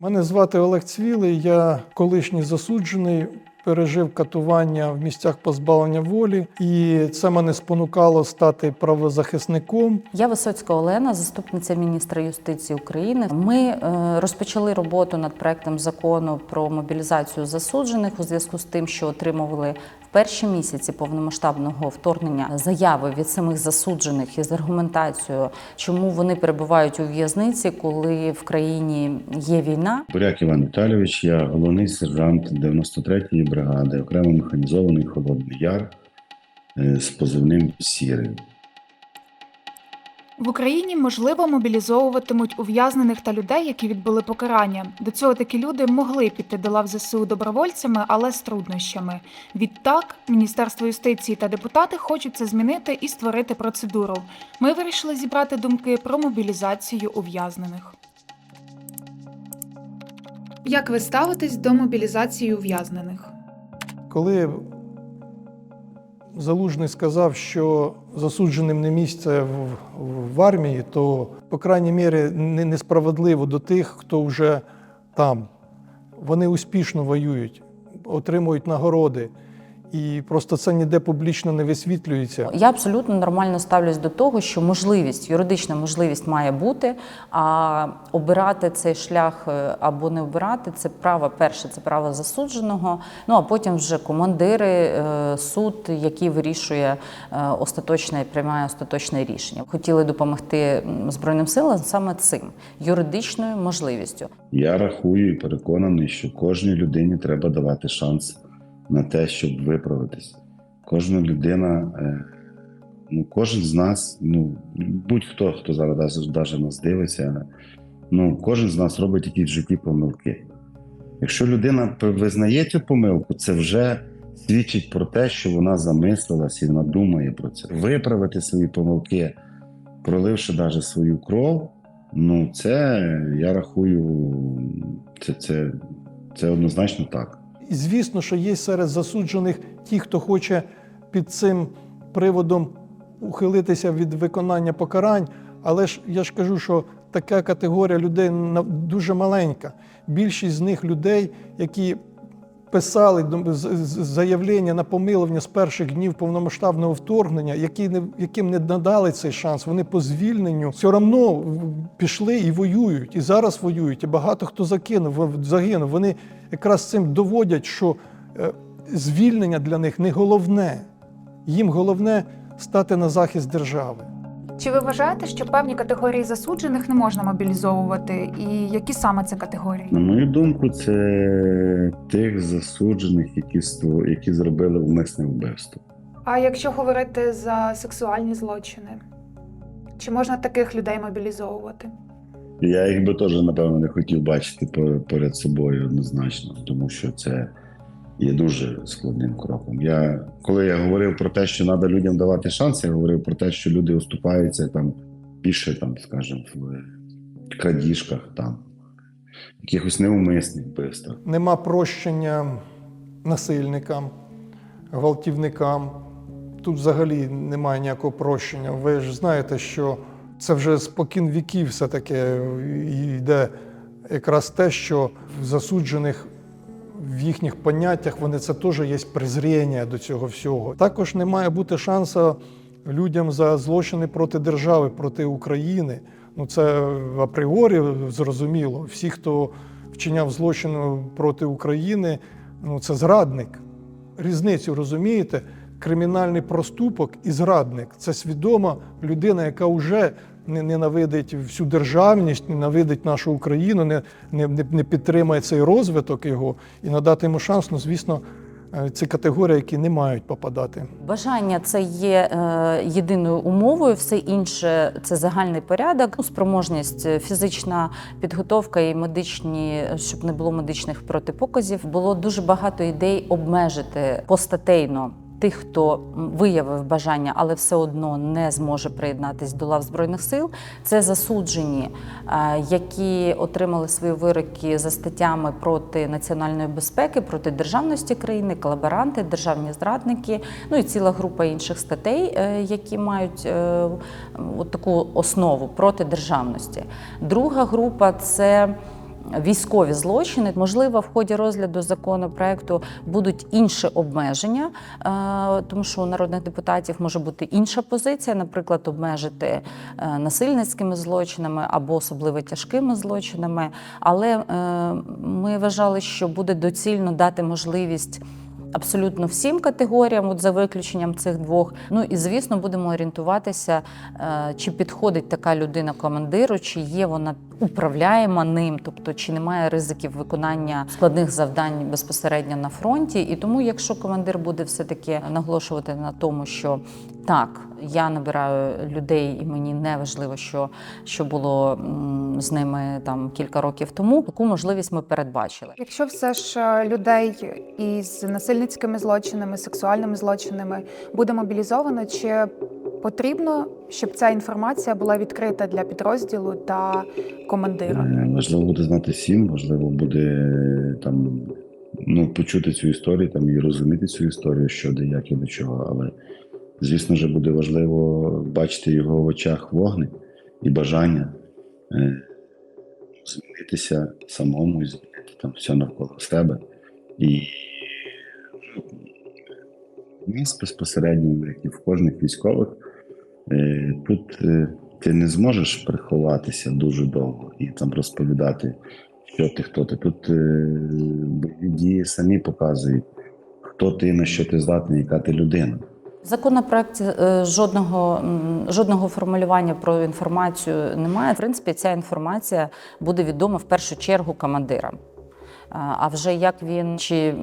Мене звати Олег Цвілий, я колишній засуджений, пережив катування в місцях позбавлення волі, і це мене спонукало стати правозахисником. Я Висоцька Олена, заступниця міністра юстиції України. Ми е, розпочали роботу над проектом закону про мобілізацію засуджених у зв'язку з тим, що отримували перші місяці повномасштабного вторгнення заяви від самих засуджених із аргументацією, чому вони перебувають у в'язниці, коли в країні є війна. Буряк Іван Віталійович, я головний сержант 93-ї бригади, окремо механізований Холодний Яр е, з позивним Сірий. В Україні можливо мобілізовуватимуть ув'язнених та людей, які відбули покарання. До цього такі люди могли піти до лав ЗСУ добровольцями, але з труднощами. Відтак, Міністерство юстиції та депутати хочуть це змінити і створити процедуру. Ми вирішили зібрати думки про мобілізацію ув'язнених. Як ви ставитесь до мобілізації ув'язнених? Коли Залужний сказав, що засудженим не місце в, в, армії, то, по крайній мірі, не, несправедливо до тих, хто вже там. Вони успішно воюють, отримують нагороди. І просто це ніде публічно не висвітлюється. Я абсолютно нормально ставлюсь до того, що можливість, юридична можливість має бути. А обирати цей шлях е, або не обирати це право перше, це право засудженого. Ну а потім вже командири, е, суд, який вирішує е, остаточне, приймає остаточне рішення. Хотіли допомогти збройним силам саме цим юридичною можливістю. Я рахую і переконаний, що кожній людині треба давати шанс на те, щоб виправитись. Кожна людина, е, ну кожен з нас, ну будь-хто, хто зараз навіть нас дивиться, ну кожен з нас робить якісь в житті помилки. Якщо людина визнає цю помилку, це вже свідчить про те, що вона замислилась і вона думає про це. Виправити свої помилки, проливши навіть свою кров, ну це я рахую, це, це, це однозначно так. І звісно, що є серед засуджених ті, хто хоче під цим приводом ухилитися від виконання покарань. Але ж я ж кажу, що така категорія людей дуже маленька. Більшість з них людей, які писали заявлення на помилування з перших днів повномасштабного вторгнення, які не, яким не надали цей шанс, вони по звільненню все одно пішли і воюють, і зараз воюють. І багато хто закинув, загинув. Вони якраз цим доводять, що е, звільнення для них не головне. Їм головне стати на захист держави. Чи ви вважаєте, що певні категорії засуджених не можна мобілізовувати? І які саме це категорії? На мою думку, це тих засуджених, які, які зробили умисне вбивство. А якщо говорити за сексуальні злочини, чи можна таких людей мобілізовувати? Я їх би теж, напевно, не хотів бачити поряд собою однозначно, тому що це є дуже складним кроком. Я, коли я говорив про те, що треба людям давати шанс, я говорив про те, що люди уступаються там більше, там, скажімо, в крадіжках, там, якихось неумисних вбивствах. Нема прощення насильникам, гвалтівникам. Тут взагалі немає ніякого прощення. Ви ж знаєте, що це вже спокін віків все-таки йде якраз те, що в засуджених в їхніх поняттях вони це теж є презріння до цього всього. Також не має бути шансу людям за злочини проти держави, проти України. Ну це апріорі зрозуміло. Всі, хто вчиняв злочин проти України, ну це зрадник. Різницю розумієте? Кримінальний проступок і зрадник це свідома людина, яка вже ненавидить всю державність, ненавидить нашу Україну, не, не, не підтримує цей розвиток його і надати йому шанс. Ну, звісно, е, ці категорії, які не мають попадати. Бажання це є е, єдиною умовою, все інше це загальний порядок, ну, спроможність, е, фізична підготовка і медичні, щоб не було медичних протипоказів. Було дуже багато ідей обмежити постатейно. Тих, хто виявив бажання, але все одно не зможе приєднатись до лав збройних сил, це засуджені, е, які отримали свої вироки за статтями проти національної безпеки, проти державності країни, колаборанти, державні зрадники, ну і ціла група інших статей, е, які мають е, от таку основу проти державності. Друга група це військові злочини. Можливо, в ході розгляду законопроекту будуть інші обмеження, е, тому що у народних депутатів може бути інша позиція, наприклад, обмежити е, насильницькими злочинами або особливо тяжкими злочинами. Але е, ми вважали, що буде доцільно дати можливість. Абсолютно всім категоріям, от за виключенням цих двох. Ну і звісно, будемо орієнтуватися, е, чи підходить така людина командиру, чи є вона управляєма ним, тобто чи немає ризиків виконання складних завдань безпосередньо на фронті. І тому, якщо командир буде все-таки наголошувати на тому, що так, я набираю людей, і мені не важливо, що, що було з ними там кілька років тому. Таку можливість ми передбачили. Якщо все ж е, людей із насильницькими злочинами, сексуальними злочинами буде мобілізовано, чи потрібно, щоб ця інформація була відкрита для підрозділу та командира? Е, Важливо буде знати всім, важливо буде е, там ну, почути цю історію там, і розуміти цю історію, що де, як і до чого. Але, звісно ж, буде важливо бачити його в очах вогник і бажання е, змінитися самому і змінити там все навколо себе. І в нас безпосередньо, як і в кожних військових, е, тут е, ти не зможеш приховатися дуже довго і там розповідати, що ти, хто ти. Тут е, бойові дії самі показують, хто ти, на що ти здатний, яка ти людина. Е, жодного, жодного формулювання про інформацію немає. В принципі, ця інформація буде відома в першу чергу командирам. А вже як він чи,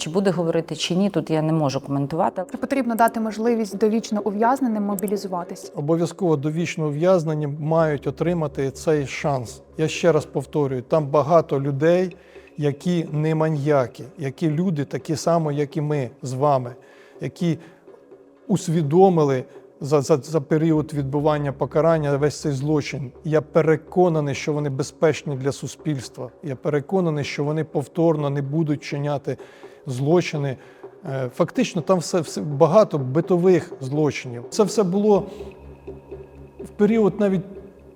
чи буде говорити, чи ні, тут я не можу коментувати. Потрібно дати можливість довічно ув'язненим мобілізуватись. Обов'язково довічне ув'язнення мають отримати цей шанс. Я ще раз повторюю: там багато людей, які не маньяки, які люди такі само, як і ми з вами, які усвідомили за, за, за період відбування покарання весь цей злочин. Я переконаний, що вони безпечні для суспільства. Я переконаний, що вони повторно не будуть чиняти злочини. Е, Фактично, там все, все багато битових злочинів. Це все було в період, навіть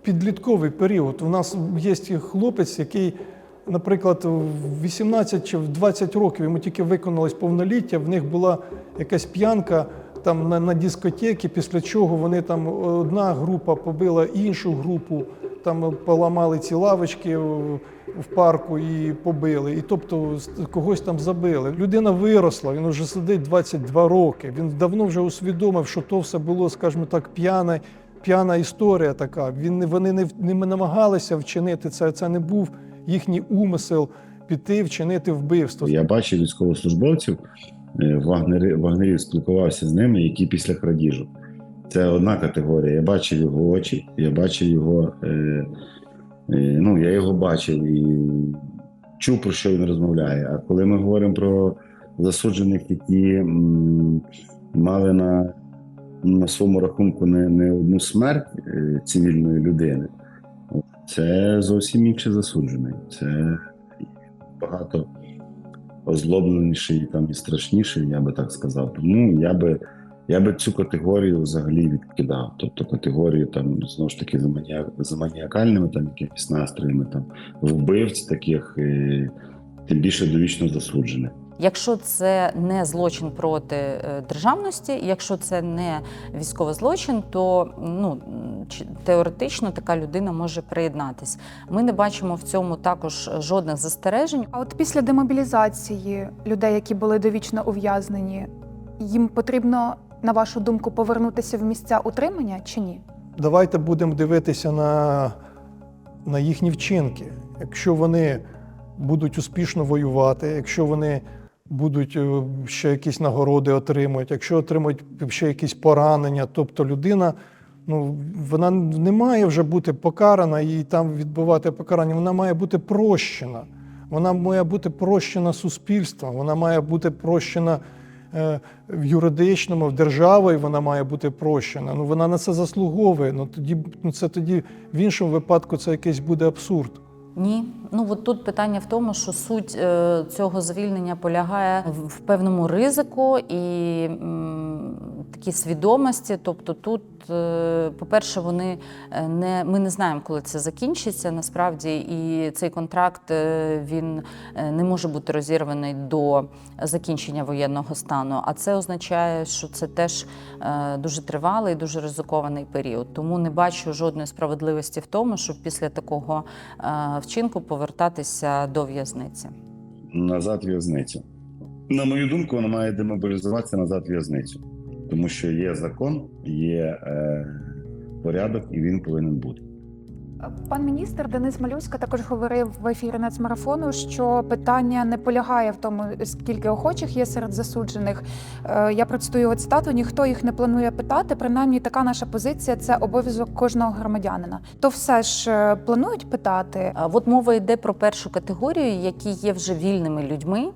підлітковий період. У нас є хлопець, який, наприклад, в 18 чи в 20 років йому тільки виконалось повноліття, в них була якась п'янка там на, на дискотеки, після чого вони там одна група побила іншу групу, там поламали ці лавочки в парку і побили. І тобто когось там забили. Людина виросла, він вже сидить 22 роки. Він давно вже усвідомив, що то все було, скажімо так, п'яна, п'яна історія така. Він вони не, не намагалися вчинити це. Це не був їхній умисел піти вчинити вбивство. Я бачив військовослужбовців е, вагнери, вагнерів, спілкувався з ними, які після крадіжу. Це одна категорія. Я бачив його очі, я бачив його. Е, е, ну, я його бачив і чув, про що він розмовляє. А коли ми говоримо про засуджених, які мали на, на своєму рахунку не, не одну смерть е, цивільної людини, це зовсім інший засуджений. Це багато озлобленіший там і страшніший, я би так сказав. Тому я би, я би цю категорію взагалі відкидав. Тобто категорію там знову ж таки за, маніак, маніакальними там якимись настроями, там вбивць таких, е, тим більше довічно засуджених. Якщо це не злочин проти е, державності, якщо це не військовий злочин, то ну теоретично така людина може приєднатись. Ми не бачимо в цьому також жодних застережень. А от після демобілізації людей, які були довічно ув'язнені, їм потрібно, на вашу думку, повернутися в місця утримання чи ні? Давайте будемо дивитися на, на їхні вчинки. Якщо вони будуть успішно воювати, якщо вони будуть е, ще якісь нагороди отримують, якщо отримують ще якісь поранення, тобто людина. Ну, вона не має вже бути покарана і там відбувати покарання. Вона має бути прощена. Вона має бути прощена суспільством, вона має бути прощена в юридичному, в державі вона має бути прощена. Ну вона на це заслуговує. Ну тоді ну це тоді в іншому випадку це якийсь буде абсурд. Ні, ну от тут питання в тому, що суть е, цього звільнення полягає в, певному ризику і такі свідомості. Тобто, тут, е, по-перше, вони е, не ми не знаємо, коли це закінчиться. Насправді, і цей контракт е, він не може бути розірваний до закінчення воєнного стану. А це означає, що це теж дуже тривалий, дуже ризикований період. Тому не бачу жодної справедливості в тому, щоб після такого вчинку повертатися до в'язниці. назад в'язницю. На мою думку, вона має демобілізуватися назад в'язницю, тому що є закон, є е, порядок, і він повинен бути. Пан міністр Денис Малюська також говорив в ефірі нацмарафону, що питання не полягає в тому, скільки охочих є серед засуджених. Е, Я процитую його цитату: ніхто їх не планує питати. Принаймні, така наша позиція це обов'язок кожного громадянина. То все ж е, планують питати. А От мова йде про першу категорію, які є вже вільними людьми.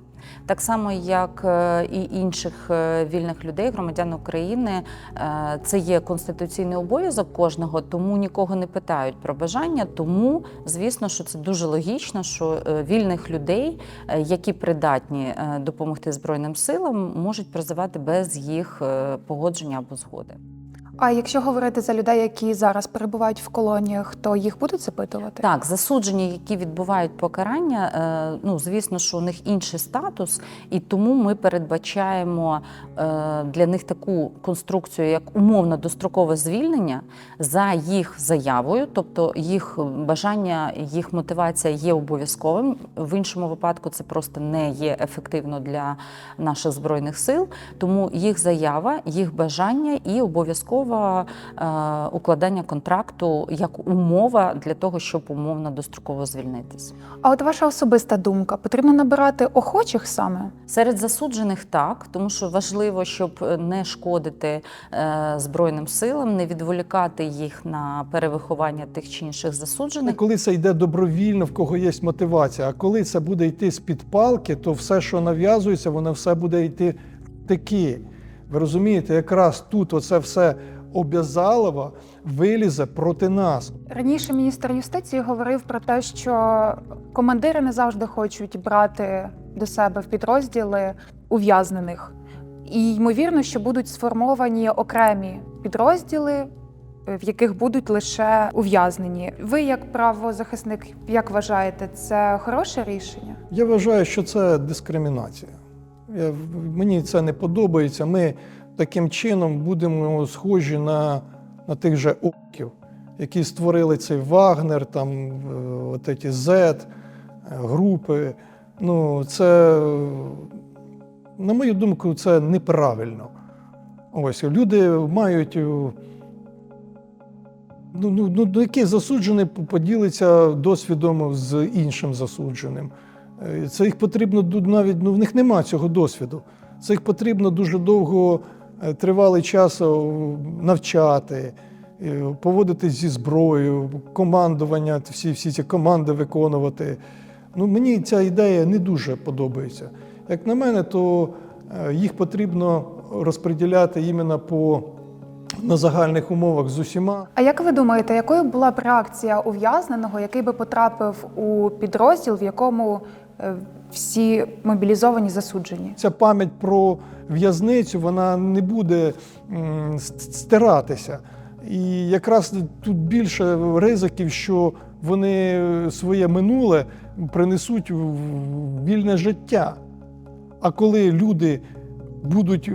Так само, як е, і інших е, вільних людей, громадян України, е, це є конституційний обов'язок кожного, тому нікого не питають про бажання. Тому, звісно, що це дуже логічно, що вільних людей, які придатні допомогти Збройним силам, можуть призивати без їх погодження або згоди. А якщо говорити за людей, які зараз перебувають в колоніях, то їх будуть запитувати? Так, засуджені, які відбувають покарання, е, ну звісно, що у них інший статус, і тому ми передбачаємо е, для них таку конструкцію, як умовно дострокове звільнення за їх заявою, тобто їх бажання, їх мотивація є обов'язковим. В іншому випадку це просто не є ефективно для наших збройних сил. Тому їх заява, їх бажання і обов'язкове е, укладання контракту як умова для того, щоб умовно достроково звільнитись. А от ваша особиста думка: потрібно набирати охочих саме? Серед засуджених так, тому що важливо, щоб не шкодити е, збройним силам, не відволікати їх на перевиховання тих чи інших засуджених. коли це йде добровільно, в кого є мотивація, а коли це буде йти з-під палки, то все, що нав'язується, воно все буде йти таки. Ви розумієте, якраз тут оце все обязалово вилізе проти нас. Раніше міністр юстиції говорив про те, що командири не завжди хочуть брати до себе в підрозділи ув'язнених. І ймовірно, що будуть сформовані окремі підрозділи, в яких будуть лише ув'язнені. Ви, як правозахисник, як вважаєте, це хороше рішення? Я вважаю, що це дискримінація. Я, мені це не подобається. Ми таким чином будемо схожі на, на тих же оків, які створили цей Вагнер, там е, от ці е, групи. Ну, це, на мою думку, це неправильно. Ось люди мають. е, Ну, ну, ну, який засуджений поділиться досвідом з іншим засудженим. Е, Це їх потрібно навіть ну, в них нема цього досвіду. Це їх потрібно дуже довго, тривалий час е, навчати, е, поводитись зі зброєю, командування, всі, всі ці команди виконувати. Ну, мені ця ідея не дуже подобається. Як на мене, то е, їх потрібно розподіляти іменно по на загальних умовах з усіма. А як ви думаєте, якою була б реакція ув'язненого, який би потрапив у підрозділ, в якому е, всі мобілізовані засуджені? Ця пам'ять про в'язницю вона не буде стиратися. І якраз тут більше ризиків, що вони своє минуле принесуть в вільне життя. А коли люди будуть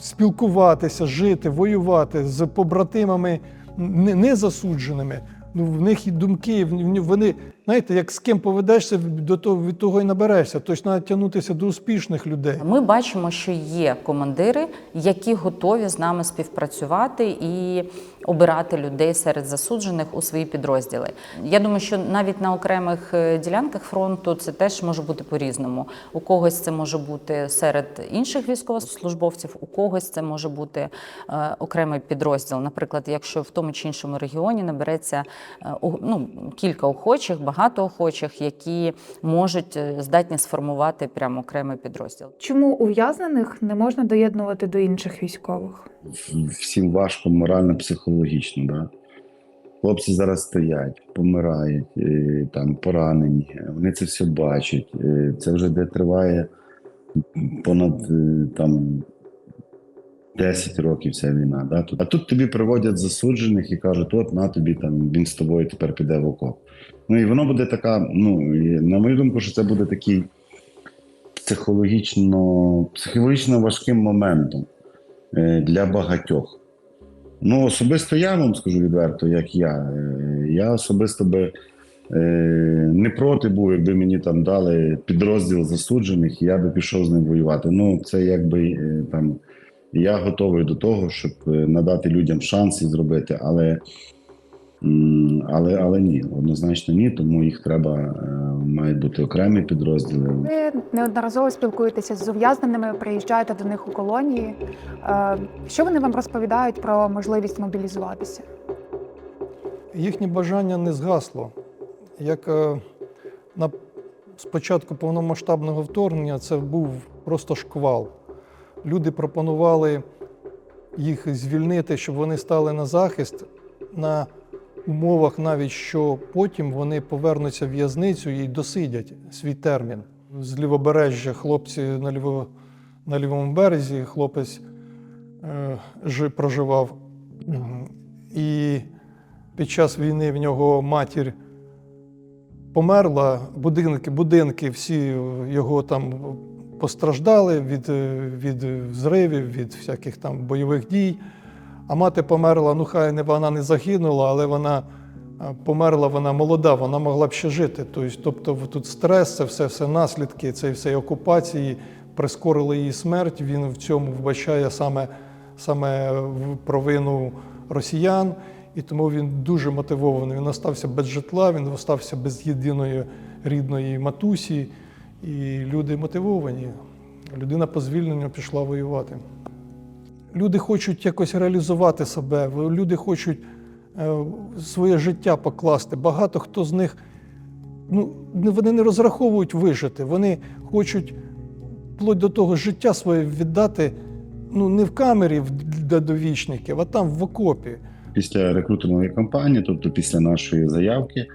спілкуватися, жити, воювати з побратимами не, засудженими, ну в них і думки, вони, знаєте, як з ким поведешся, до того від того і наберешся. Тобто треба тягнутися до успішних людей. Ми бачимо, що є командири, які готові з нами співпрацювати і обирати людей серед засуджених у свої підрозділи. Я думаю, що навіть на окремих е, ділянках фронту це теж може бути по-різному. У когось це може бути серед інших військовослужбовців, у когось це може бути е, окремий підрозділ. Наприклад, якщо в тому чи іншому регіоні набереться е, ну, кілька охочих, багато охочих, які можуть е, здатні сформувати прямо окремий підрозділ. Чому ув'язнених не можна доєднувати до інших військових? Всім важко морально, психологічно. Да? Хлопці зараз стоять, помирають, е, там поранені. Вони це все бачать. Е, Це вже де триває понад там 10 років ця війна. Да? А тут тобі приводять засуджених і кажуть, от на тобі там він з тобою тепер піде в окоп. Ну і воно буде така, ну на мою думку, що це буде такий психологічно, психологічно важким моментом е, для багатьох. Ну, особисто я вам скажу відверто, як я. Е, Я особисто би е, не проти був, якби мені там дали підрозділ засуджених, і я би пішов з ним воювати. Ну, це якби там. Я готовий до того, щоб е, надати людям шанс і зробити, але, але, але ні, однозначно ні, тому їх треба, е, мають бути окремі підрозділи. Ви неодноразово спілкуєтеся з ув'язненими, приїжджаєте до них у колонії. Е, Що вони вам розповідають про можливість мобілізуватися? Їхнє бажання не згасло. Як на спочатку повномасштабного вторгнення це був просто шквал. Люди пропонували їх звільнити, щоб вони стали на захист на умовах, навіть що потім вони повернуться в в'язницю і досидять свій термін. З лівобережжя хлопці на, ліво, на лівому березі хлопець е, жи, проживав. І під час війни в нього матір померла, будинки, будинки всі його там постраждали від, е, від взривів, від всяких там бойових дій. А мати померла, ну хай не вона не загинула, але вона е, померла, вона молода, вона могла б ще жити. Тобто, тобто тут стрес, це все, все наслідки цієї всієї окупації прискорили її смерть. Він в цьому вбачає саме, саме провину росіян. І тому він дуже мотивований. Він остався без житла, він остався без єдиної рідної матусі. І люди мотивовані. Людина по звільненню пішла воювати. Люди хочуть якось реалізувати себе, люди хочуть е, своє життя покласти. Багато хто з них ну, вони не розраховують вижити. Вони хочуть вплоть до того життя своє віддати ну, не в камері для довічників, а там в окопі. Після рекрутерної кампанії, тобто після нашої заявки,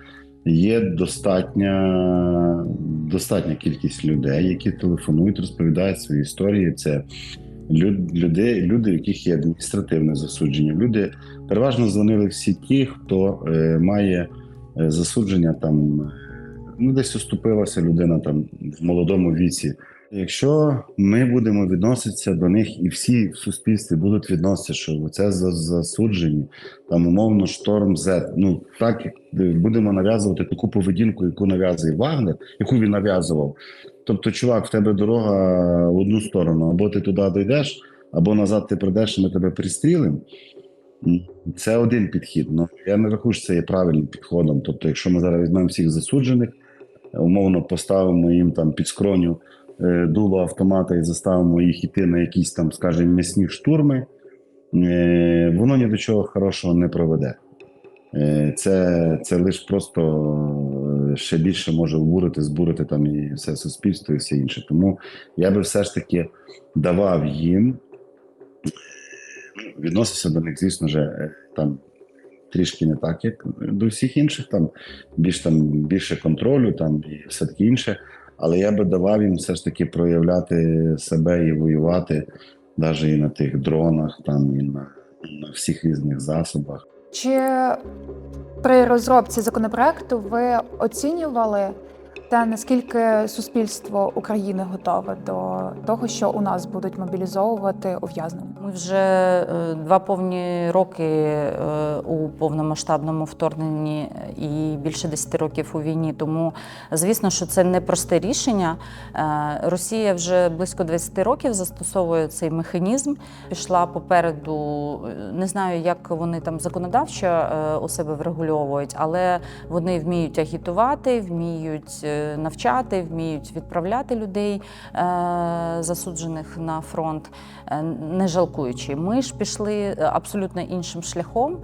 є достатня, достатня кількість людей, які телефонують, розповідають свої історії. Це люд, люди, люди, у яких є адміністративне засудження. Люди переважно дзвонили всі ті, хто е, має е, засудження там. е, Ну, десь уступилася людина там в молодому віці. Якщо ми будемо відноситися до них, і всі в суспільстві будуть відноситися, що це за засуджені, там умовно шторм Z, ну так будемо нав'язувати таку поведінку, яку нав'язує Вагнер, яку він нав'язував. Тобто, чувак, в тебе дорога в одну сторону, або ти туди дійдеш, або назад ти прийдеш, і ми тебе пристрілимо. Це один підхід. Ну я не рахую, що це є правильним підходом. Тобто, якщо ми зараз візьмемо всіх засуджених, умовно поставимо їм там під скроню дуло автомата і заставимо їх іти на якісь там, скажімо, м'ясні штурми, е, воно ні до чого хорошого не проведе. Е, Це, це лише просто е, ще більше може обурити, збурити там і все суспільство, і все інше. Тому я би все ж таки давав їм, відносився до них, звісно ж, е, там трішки не так, як до всіх інших, там більш там більше контролю, там і все таке інше. Але я би давав їм все ж таки проявляти себе і воювати навіть і на тих дронах, там і на, на всіх різних засобах. Чи при розробці законопроекту ви оцінювали те, наскільки суспільство України готове до того, що у нас будуть мобілізовувати ув'язнених? Ми вже е, два повні роки е, у повномасштабному вторгненні і більше 10 років у війні. Тому, звісно, що це не просте рішення. Е, Росія вже близько 20 років застосовує цей механізм. Пішла попереду. Не знаю, як вони там законодавчо у себе врегульовують, але вони вміють агітувати, вміють навчати, вміють відправляти людей е, засуджених на фронт, е, не жалкуючи. Ми ж пішли е, абсолютно іншим шляхом.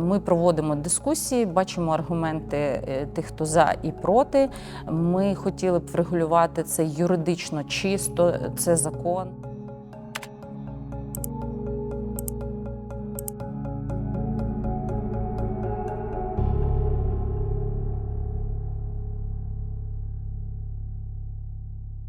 Ми проводимо дискусії, бачимо аргументи тих, хто за і проти. Ми хотіли б врегулювати це юридично чисто, це закон.